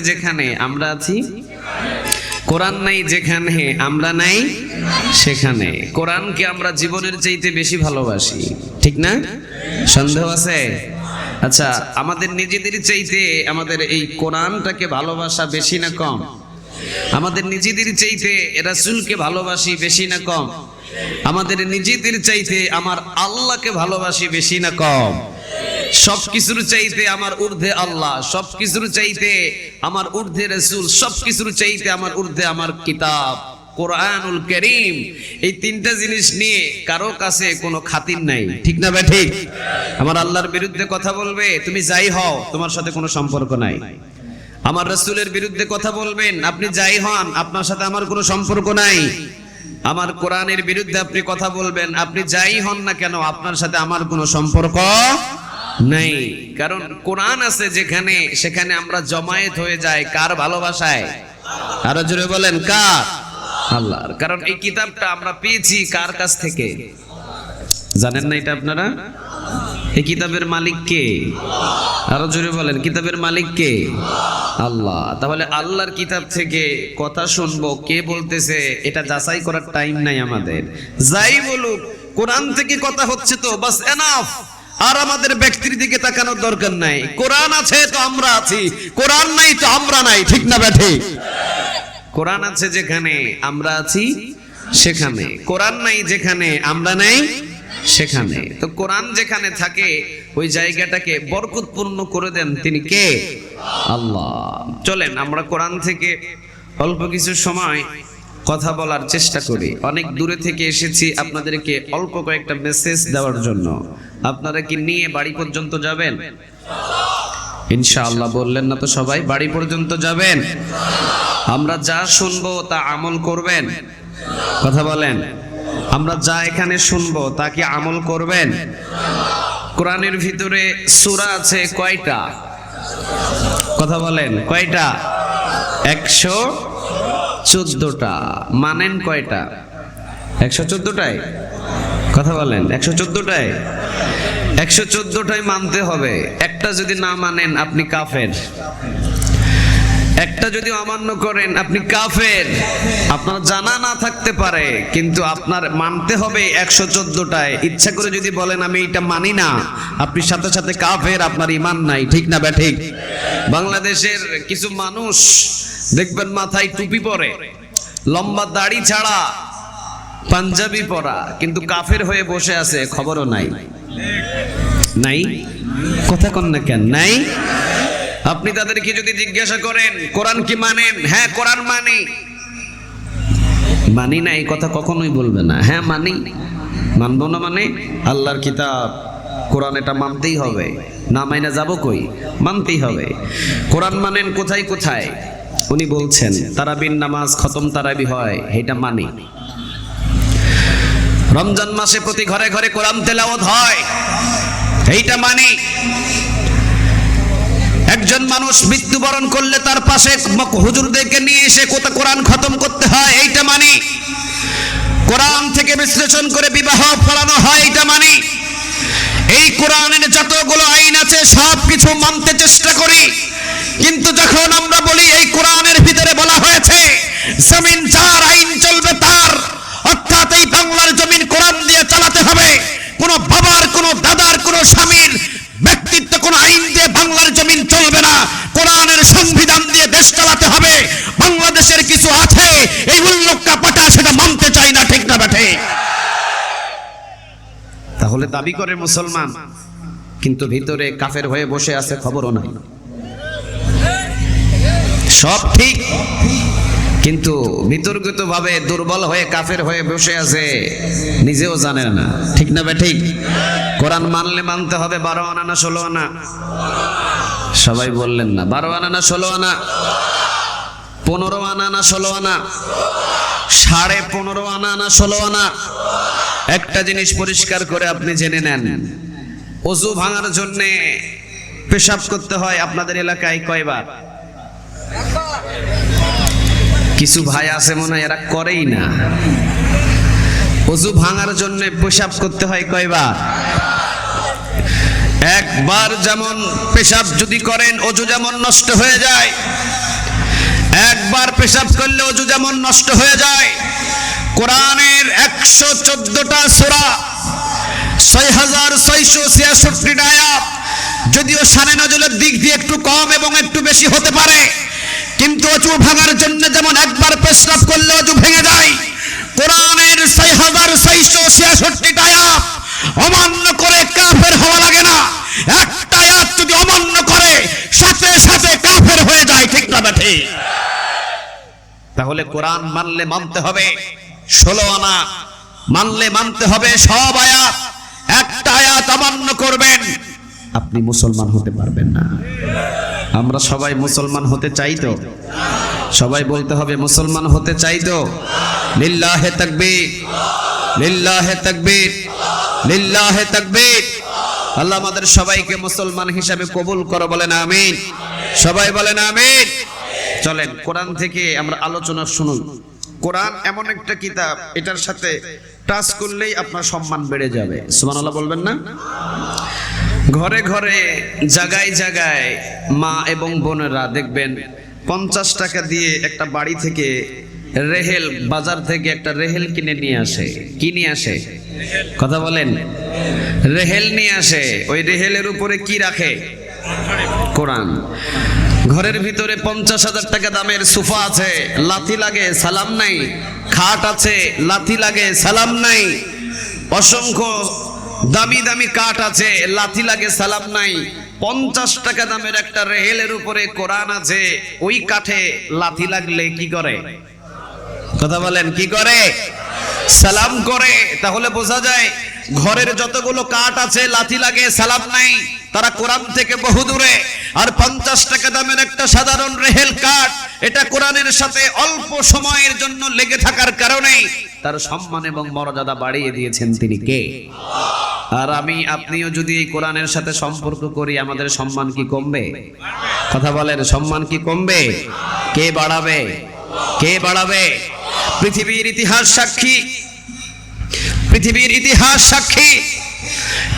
যেখানে আমরা আছি? কোরআন নাই যেখানে, আমরা নাই সেখানে। কোরআনকে আমরা জীবনের চাইতে বেশি ভালোবাসি। ঠিক না? সন্দেহ আছে? আচ্ছা আমাদের নিজেদের চাইতে আমাদের এই কোরআনটাকে ভালোবাসা বেশি না কম? আমাদের নিজেদের চাইতে রাসূলকে ভালোবাসি বেশি না কম? আমাদের নিজেদের চাইতে আমার আল্লাহকে ভালোবাসি বেশি না কম? সব কিছুর চাইতে আমার ঊর্ধ্বে আল্লাহ সব কিছুর চাইতে আমার ঊর্ধ্বে রসুল সব কিছুর চাইতে আমার ঊর্ধ্বে আমার কিতাব, কোরআনুল করিম। এই তিনটা জিনিস নিয়ে কারও কাছে কোনো খাতির নাই। ঠিক না ভাই ঠিক? আমার আল্লাহর বিরুদ্ধে কথা বলবে, তুমি যাই হও, তোমার সাথে কোনো সম্পর্ক নাই। আমার রসুলের বিরুদ্ধে কথা বলবেন, আপনি যাই হন, আপনার সাথে আমার কোনো সম্পর্ক নাই। আমার কোরআনের বিরুদ্ধে আপনি কথা বলবেন, আপনি যাই হন না কেন, আপনার সাথে আমার কোনো সম্পর্ক নেই। কারণ কোরআন আছে যেখানে, সেখানে আমরা জমায়েত হয়ে যাই। কার ভালোবাসায়? আরও জোরে বলেন, কার? আল্লাহর। কারণ এই কিতাবটা আমরা পেয়েছি কার কাছ থেকে? জানেন না এটা আপনারা? এই কিতাবের মালিক কে? আরও জোরে বলেন, কিতাবের মালিক কে? আল্লাহ। তাহলে আল্লাহর কিতাব থেকে কথা শুনব, কে বলতেছে, এটা যাচাই করার টাইম নাই আমাদের। যাই বলুক, কোরআন থেকে কথা হচ্ছে তো, বাস এনাফ আর আমাদের ব্যক্তির দিকে তাকানোর দরকার নাই। কোরআন আছে তো আমরা আছি। কোরআন নাই তো আমরা নাই, ঠিক না ব্যাঠে? কোরআন আছে যেখানে আমরা আছি, সেখানে। কোরআন নাই যেখানে আমরা নাই, সেখানে। তো কোরআন যেখানে থাকে, ওই জায়গাটাকে বরকতপূর্ণ করে দেন তিনি কে? আল্লাহ। চলেন, আমরা কোরআন থেকে অল্প কিছু সময় কথা বলার চেষ্টা করি। অনেক দূরে থেকে এসেছি আপনাদেরকে অল্প কয়েকটা মেসেজ দেওয়ার জন্য। আপনারা কি নিয়ে বাড়ি পর্যন্ত যাবেন? ইনশাআল্লাহ বললেন না তো সবাই, বাড়ি পর্যন্ত যাবেন। আমরা যা শুনব তা আমল করবেন। কথা বলেন। আমরা যা এখানে শুনব তা কি আমল করবেন? কোরআনের ভিতরে সূরা আছে কয়টা? কথা বলেন, কয়টা? একশো চোদ্দটা। মানেন কয়টা? একশো চোদ্দটায় কথা বলেন, একশো চোদ্দটায়? একশো চোদ্দটাই মানতে হবে। একটা যদি না মানেন, আপনি কাফের। একটা যদি অমান্য করেন, আপনি কাফের। আপনার জানা না থাকতে পারে, কিন্তু আপনার মানতে হবে একশো চোদ্দটায়। ইচ্ছা করে যদি বলেন, আমি এটা মানি না, আপনি সাথে সাথে কাফের, আপনার ইমান নাই। ঠিক না ব্যাঠিক বাংলাদেশের কিছু মানুষ দেখবেন মাথায় টুপি পরে। লম্বা দাড়ি ছাড়া পাঞ্জাবি পরা, কিন্তু কাফের হয়ে বসে আছে, খবরও নাই। নাই? কথা কন না কেন? নাই? আপনি তাদেরকে যদি জিজ্ঞাসা করেন, কোরআন কি মানেন হ্যাঁ কোরআন মানি। মানি না, এই কথা কখনোই বলবে না। হ্যাঁ মানি। মানবো না মানে? আল্লাহর কিতাব, কোরআন এটা মানতেই হবে। না মাইনা যাব কই? মানতেই হবে। কোরআন মানেন কোথায় কোথায়? উনি বলছেন তারাবিন নামাজ খতম তারাবি হয় এটা মানি। রমজান মাসে প্রতি ঘরে ঘরে কোরআন তেলাওয়াত হয়। এইটা মানি একজন মানুষ মৃত্যুবরণ করলে তার পাশে হুজুরদেরকে নিয়ে এসে কোথা কোরআন খতম করতে হয়, এইটা মানি। কোরআন থেকে বিশ্লেষণ করে বিবাহ পড়ানো হয়, এইটা মানি। এই কোরআনের যতগুলো আইন আছে সব কিছু মানতে চেষ্টা করি। কিন্তু যখন আমরা বলি এই কোরআনের ভিতরে বলা হয়েছে জমিন যার আইন চলবে তার অর্থাৎ এই বাংলার জমিন কোরআন দিয়ে চালাতে হবে কোনো বাবার কোনো দাদার কোনো স্বামীর ব্যক্তিত্ব কোনো আইন দিয়ে বাংলার জমিন চলবে না কোরআনের সংবিধান দিয়ে দেশ চালাতে হবে বাংলাদেশের কিছু আছে এই উল্লোকটা পাটা সেটা মানতে চাই না ঠিক না বেঠে তাহলে দাবি করে মুসলমান। কিন্তু ভিতরে কাফের হয়ে বসে আছে খবরও নাই। সব ঠিক। কিন্তু বিতর্কিত ভাবে দুর্বল হয়ে কাফের হয়ে বসে আছে, নিজেও জানেন না। ঠিক না বে ঠিক? কোরআন মানলে মানতে হবে, বারো আনা না ষোলো আনা? সবাই বললেন না, বারো আনা না ষোলো আনা? পনেরো আনা না ষোলো আনা? সাড়ে পনেরো আনা না ষোলো আনা? একটা জিনিস পরিষ্কার করে আপনি জেনে নেন। অজু ভাঙার জন্যে পেশাব করতে হয় আপনাদের এলাকায় কয়বার? কিছু ভাই আছে মনে হয়, এরা করেই না। অজু ভাঙার জন্য পেশাব করতে হয় কয়বার? একবার যেমন পেশাব যদি করেন, অজু যেমন নষ্ট হয়ে যায়, একবার পেশাব করলে অজু যেমন নষ্ট হয়ে যায় কোরআনের একশো চোদ্দটা সোরা ছয় হাজার ছয়শো ছিয়াষট্টি আয়াত। যদিও সানে নজলের দিক দিয়ে একটু কম এবং একটু বেশি হতে পারে, কিন্তু অজু ভাঙার জন্য যেমন একবার পেশাব করলে অজু ভেঙে যায়, কোরআনের ছয় হাজার ছয়শো ছিয়াষট্টি আয়াত অমান্য করে কাফের হওয়া লাগে না। একটা আয়াত যদি অমান্য করে, সাথে সাথে কাফের হয়ে যায়, ঠিক না বেঠে তাহলে কোরআন মানলে মানতে হবে। ষোলো আনা। মানলে মানতে হবে সব আয়াত। একটা আয়াত অমান্য করবেন। আপনি মুসলমান হতে পারবেন না। আমরা সবাই মুসলমান হতে চাই তো। সবাই বলতে হবে মুসলমান হতে চাই তো। লিল্লাহে তাকবীর। লিল্লাহে তাকবীর। লিল্লাহে তাকবীর। আল্লাহ আমাদের সবাইকে মুসলমান হিসাবে কবুল করো বলেন আমিন। সবাই বলেন আমিন। চলেন, কোরআন থেকে আমরা আলোচনা শুনুন। কোরআন এমন একটা কিতাব, এটার সাথে টাচ করলেই আপনার সম্মান বেড়ে যাবে। সুবহানাল্লাহ বলবেন না? ঘরে ঘরে জায়গায় জায়গায় মা এবং বোনেরা দেখবেন পঞ্চাশ টাকা দিয়ে একটা বাড়ি থেকে রেহেল, বাজার থেকে একটা রেহেল কিনে নিয়ে আসে। কি নিয়ে আসে? কথা বলেন। রেহেল নিয়ে আসে। ওই রেহেলের উপরে কি রাখে? কোরআন। ঘরের ভিতরে পঞ্চাশ হাজার টাকা দামের সোফা আছে, লাথি লাগে, সালাম নাই। খাট আছে, লাথি লাগে, সালাম নাই। অসংখ্য দামি দামি কাঠ আছে, লাথি লাগে, সালাম নাই। পঞ্চাশ টাকা দামের একটা রেহেলের উপরে কোরআন আছে, ওই কাঠে লাথি লাগলে কি করে? কথা বলেন, কি করে? সালাম করে, তাহলে বোঝা যায়, ঘরের যতগুলো কাঠ আছে, লাথি লাগে, সালাম নাই, তারা কোরআন থেকে বহু দূরে আর পঞ্চাশ টাকা দামের একটা সাধারণ রেহেল কাঠ, এটা কোরআনের সাথে অল্প সময়ের জন্য লেগে থাকার কারণে তার সম্মান এবং মর্যাদা বাড়িয়ে দিয়েছেন তিনি কে? আর আমি, আপনিও যদি এই কোরআনের সাথে সম্পর্ক করি, আমাদের সম্মান কি কমবে? কথা বলেন, সম্মান কি কমবে? কে বাড়াবে? কে বাড়াবে? পৃথিবীর ইতিহাস সাক্ষী। পৃথিবীর ইতিহাস সাক্ষী।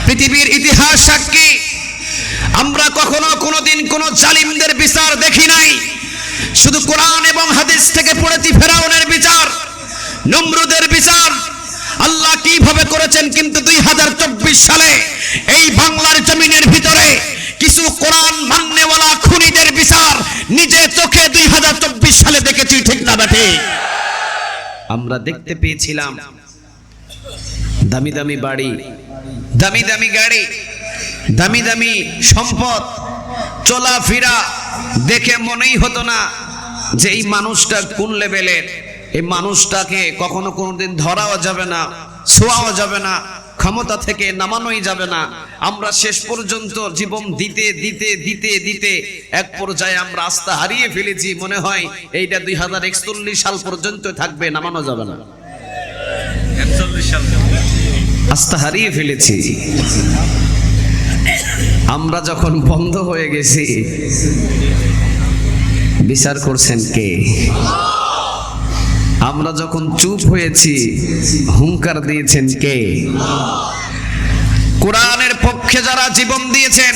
পৃথিবীর ইতিহাস সাক্ষী। কোনোদিন কোনো জালিমদের বিচার দেখি নাই। শুধু কোরআন এবং হাদিস থেকে পড়েছি ফেরাউনের বিচার, নমরুদের বিচার। আল্লাহ কীভাবে করেছেন কিন্তু দুই হাজার চব্বিশ সালে এই বাংলার জমিনের ভিতরে কিছু কোরআন মান্যওয়ালা খুনিদের বিচার নিজে চোখে দুই হাজার চব্বিশ সালে দেখেছি, ঠিক না বেঠে আমরা দেখতে পেয়েছিলাম দামি দামি বাড়ি, দামি দামি গাড়ি দামি দামি সম্পদ চলাফেরা দেখে মনেই হতো না যে এই মানুষটা কোন লেভেলের। এই মানুষটাকে কখনো কোনোদিন ধরাও যাবে না ছোঁয়াও যাবে না ক্ষমতা থেকে নামানোই যাবে না। আমরা শেষ পর্যন্ত জীবন দিতে দিতে দিতে দিতে এক পর্যায়ে আমরা আস্থা হারিয়ে ফেলেছি মনে হয় এইটা দুই হাজার একচল্লিশ সাল পর্যন্ত থাকবে নামানো যাবে না। আস্থা হারিয়ে ফেলেছি। আমরা যখন বন্ধ হয়ে গেছি, বিচার করছেন কে? আমরা যখন চুপ হয়েছি, হুঙ্কার দিয়েছেন কে? কোরআনের পক্ষে যারা জীবন দিয়েছেন,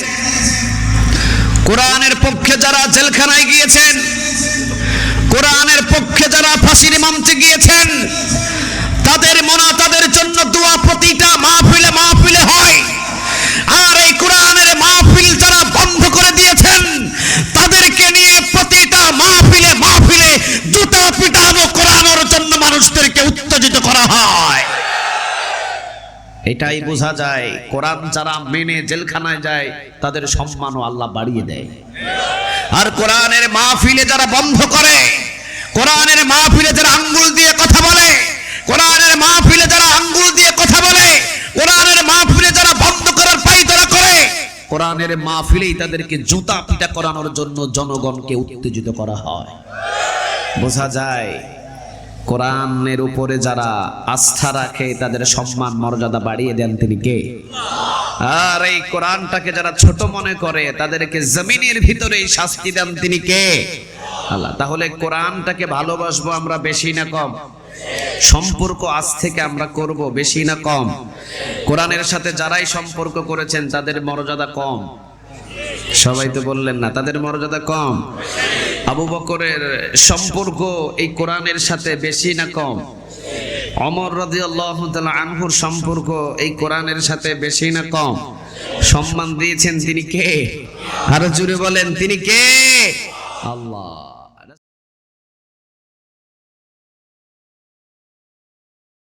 কোরআনের পক্ষে যারা জেলখানায় গিয়েছেন, কোরআনের পক্ষে যারা ফাঁসির মঞ্চে গিয়েছেন, তাদের মনা তাদের জন্য দোয়া প্রতিটা মাহফিলে মাহফিলে হয় আর এই কোরআনের মাহফিল যারা বন্ধ করে দিয়েছেন তাদেরকে নিয়ে প্রতিটা মাহফিলে মাহফিলে জুতা পিটানো কোরআনের জন্য মানুষদেরকে উত্তেজিত করা হয় এটাই বোঝা যায়। কোরআন যারা মেনে জেলখানায় যায় তাদের সম্মানও আল্লাহ বাড়িয়ে দেয়। আর কোরআনের মাহফিলে যারা বন্ধ করে কোরআনের মাহফিলে যারা আঙ্গুল দিয়ে কথা বলে কোরআনের মাহফিলে যারা আঙ্গুল দিয়ে কথা বলে কোরআনের মাহফিলে যারা বন্ধ করার পাইতারা করে কোরআনের মাহফিলেই তাদেরকে জুতা পিটা করানোর জন্য জনগণকে উত্তেজিত করা হয়। বোঝা যায় কোরআনের উপরে যারা আস্থা রাখে, তাদের সম্মান, মর্যাদা বাড়িয়ে দেন তিনি কে? আর এই কোরআনটাকে যারা ছোট মনে করে, তাদেরকে জমিনের ভিতরেই শাস্তি দেন তিনি কে? আল্লাহ, তাহলে কোরআনটাকে ভালোবাসবো আমরা বেশি না কম? সম্পর্ক আজ থেকে আমরা করব বেশি না কম? কোরআনের সাথে যারাই সম্পর্ক করেছেন, তাদের মর্যাদা কম? সবাই তো বললেন না, তাদের মর্যাদা কম? আবু বকরের সম্পর্ক এই কোরআনের সাথে বেশি না কম? অমর রাজি আল্লাহ আনহুর সম্পর্ক এই কোরআনের সাথে বেশি না কম? সম্মান দিয়েছেন তিনি কে? আরও জুড়ে বলেন, তিনি কে? আল্লাহ।